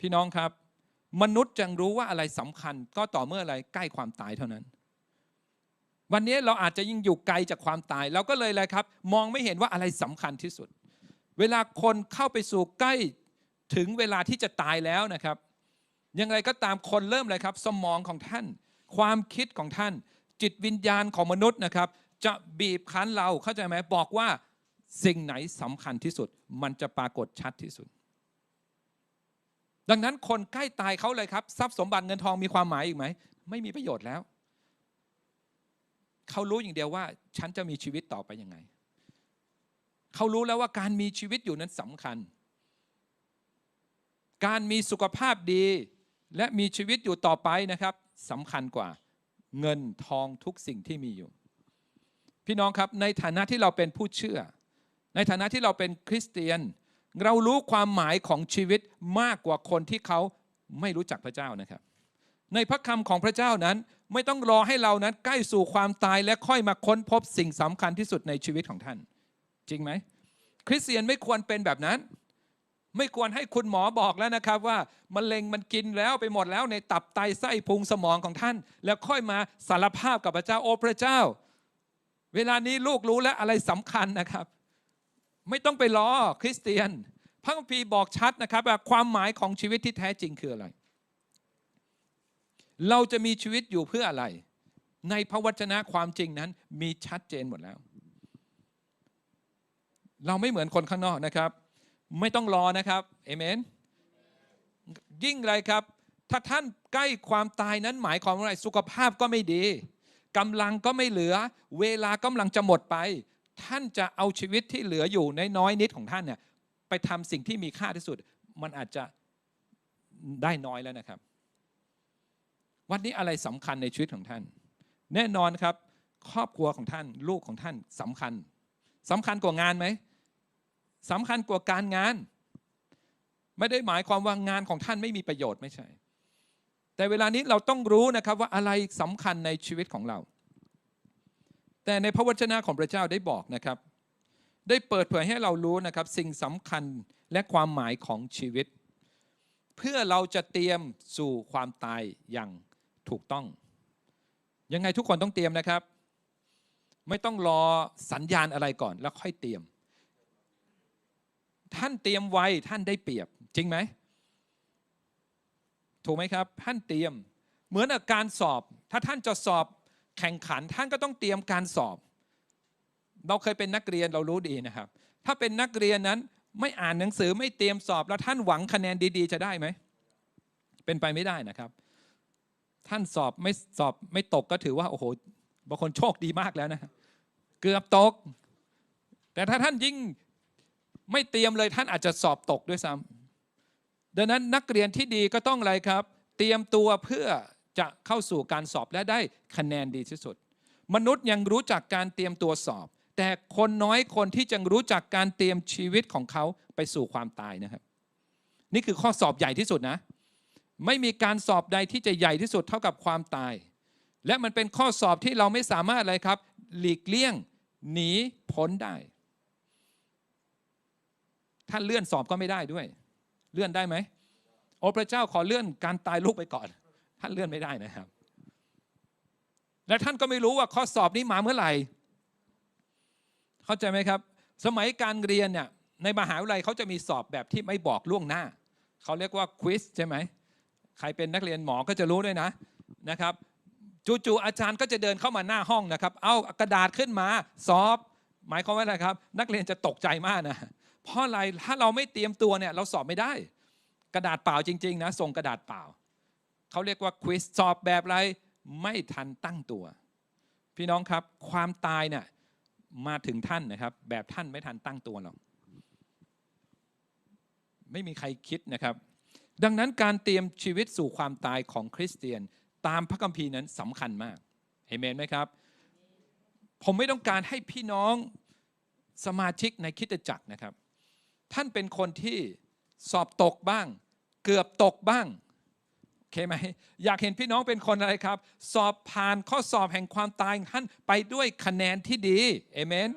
พี่น้องครับ มนุษย์จึงรู้ว่าอะไรสำคัญ ก็ต่อเมื่ออะไรใกล้ความตายเท่านั้น วันนี้เราอาจจะยิ่งอยู่ไกลจากความตายเราก็เลยอะไรครับ มองไม่เห็นว่าอะไรสำคัญที่สุด เวลาคนเข้าไปสู่ใกล้ถึงเวลาที่จะตายแล้วนะครับยังไงก็ตามคนเริ่มเลยครับ สมองของท่าน ความคิดของท่าน จิตวิญญาณของมนุษย์นะครับ จะบีบคั้นเราเข้าใจไหมบอกว่าสิ่งไหนสำคัญที่สุด มันจะปรากฏชัดที่สุด ดังนั้นคนใกล้ตายเขาเลยครับ ทรัพย์สมบัติเงินทองมีความหมายอีกไหม ไม่มีประโยชน์แล้ว เขารู้อย่างเดียวว่า ฉันจะมีชีวิตต่อไปยังไง เขารู้แล้วว่าการมีชีวิตอยู่นั้นสำคัญ การมีสุขภาพดี และมีชีวิตอยู่ต่อไปนะครับสำคัญกว่า เงินทองทุกสิ่งที่มีอยู่ พี่น้องครับในฐานะที่เราเป็นผู้เชื่อ ในฐานะที่เราเป็นคริสเตียน เรารู้ความหมายของชีวิตมากกว่าคนที่เขาไม่รู้จักพระเจ้านะครับ ในพระคำของพระเจ้านั้นไม่ต้องรอให้เรานั้นใกล้สู่ความตายและค่อยมาค้นพบสิ่งสำคัญที่สุดในชีวิตของท่าน จริงไหม คริสเตียนไม่ควรเป็นแบบนั้น ไม่ควรให้คุณหมอบอกแล้วนะครับว่ามะเร็งมันกินแล้วไปหมดแล้วในตับไตไส้พุงสมองของท่าน แล้วค่อยมาสารภาพกับพระเจ้าโอ้พระเจ้า เวลานี้ลูกรู้แล้วอะไรสำคัญนะครับ ไม่ต้องไปรอคริสเตียน พระคัมภีร์บอกชัดนะครับว่าความหมายของชีวิตที่แท้จริงคืออะไร เราจะมีชีวิตอยู่เพื่ออะไร ในพระวจนะความจริงนั้น มีชัดเจนหมดแล้ว เราไม่เหมือนคนข้างนอกนะครับ ไม่ต้องรอนะครับเอเมน ยิ่งไรครับ ถ้าท่านใกล้ความตายนั้นหมายความว่าอะไรสุขภาพก็ไม่ดีกำลังก็ไม่เหลือ เวลากำลังจะหมดไป ท่านจะเอาชีวิตที่เหลืออยู่ในน้อยนิดของท่านเนี่ยไปทำสิ่งที่มีค่าที่สุด มันอาจจะได้น้อยแล้วนะครับ วันนี้อะไรสำคัญในชีวิตของท่าน แน่นอนครับ ครอบครัวของท่านลูกของท่านสำคัญสำคัญกว่างานไหมสำคัญกว่าการงาน ไม่ได้หมายความว่างานของท่านไม่มีประโยชน์ไม่ใช่ แต่เวลานี้เราต้องรู้นะครับว่าอะไรสำคัญในชีวิตของเรา แต่ในพระวจนะของพระเจ้าได้บอกนะครับ ได้เปิดเผยให้เรารู้นะครับ สิ่งสำคัญและความหมายของชีวิต เพื่อเราจะเตรียมสู่ความตายอย่างถูกต้อง ยังไงทุกคนต้องเตรียมนะครับ ไม่ต้องรอสัญญาณอะไรก่อนแล้วค่อยเตรียม ท่านเตรียมไว้ท่านได้เปรียบจริงไหมถูกไหมครับ ท่านเตรียมเหมือนกับการสอบ ถ้าท่านจะสอบ แข่งขันท่านก็ต้องเตรียมการสอบ เราเคยเป็นนักเรียนเรารู้ดีนะครับ ถ้าเป็นนักเรียนนั้นไม่อ่านหนังสือไม่เตรียมสอบ แล้วท่านหวังคะแนนดีๆ จะได้ไหม เป็นไปไม่ได้นะครับ ท่านสอบไม่สอบไม่ตกก็ถือว่าโอ้โหบางคนโชคดีมากแล้วนะเกือบตก แต่ถ้าท่านยิ่งไม่เตรียมเลยท่านอาจจะสอบตกด้วยซ้ำดังนั้นนักเรียนที่ดีก็ต้องอะไรครับ เตรียมตัวเพื่อ จะเข้าสู่การสอบและได้คะแนนดีที่สุด มนุษย์ยังรู้จักการเตรียมตัวสอบ แต่คนน้อยคนที่จะรู้จักการเตรียมชีวิตของเขาไปสู่ความตายนะครับ นี่คือข้อสอบใหญ่ที่สุดนะ ไม่มีการสอบใดที่จะใหญ่ที่สุดเท่ากับความตาย และมันเป็นข้อสอบที่เราไม่สามารถอะไรครับ หลีกเลี่ยงหนีพ้นได้ท่าเลื่อนสอบก็ไม่ได้ด้วย เลื่อนได้ไหมโอ้พระเจ้าขอเลื่อนการตายลูกไปก่อน ท่านเลื่อนไม่ได้นะครับ และท่านก็ไม่รู้ว่าข้อสอบนี้มาเมื่อไหร่ เข้าใจไหมครับ สมัยการเรียนเนี่ยในมหาวิทยาลัยเขาจะมีสอบแบบที่ไม่บอกล่วงหน้า เขาเรียกว่าควิสใช่ไหม ใครเป็นนักเรียนหมอก็จะรู้ด้วยนะนะครับ จู่ๆอาจารย์ก็จะเดินเข้ามาหน้าห้องนะครับ เอากระดาษขึ้นมาสอบ หมายความว่าอะไรครับ นักเรียนจะตกใจมากนะ เพราะอะไร ถ้าเราไม่เตรียมตัวเนี่ยเราสอบไม่ได้ กระดาษเปล่าจริง ๆ นะ ส่งกระดาษเปล่า เขาเรียกว่าควิสสอบแบบไรไม่ทันตั้งตัว พี่น้องครับความตายเนี่ยมาถึงท่านนะครับ แบบท่านไม่ทันตั้งตัวหรอกไม่มีใครคิดนะครับ ดังนั้นการเตรียมชีวิตสู่ความตายของคริสเตียนตามพระคัมภีร์นั้นสำคัญมากเห็นไหมครับ ผมไม่ต้องการให้พี่น้องสมาชิกในคิดจักรนะครับ ท่านเป็นคนที่สอบตกบ้าง เกือบตกบ้าง เคไหมอยากเห็นพี่น้องเป็นคนอะไรครับ สอบผ่านข้อสอบแห่งความตายท่านไปด้วยคะแนนที่ดีเอเมน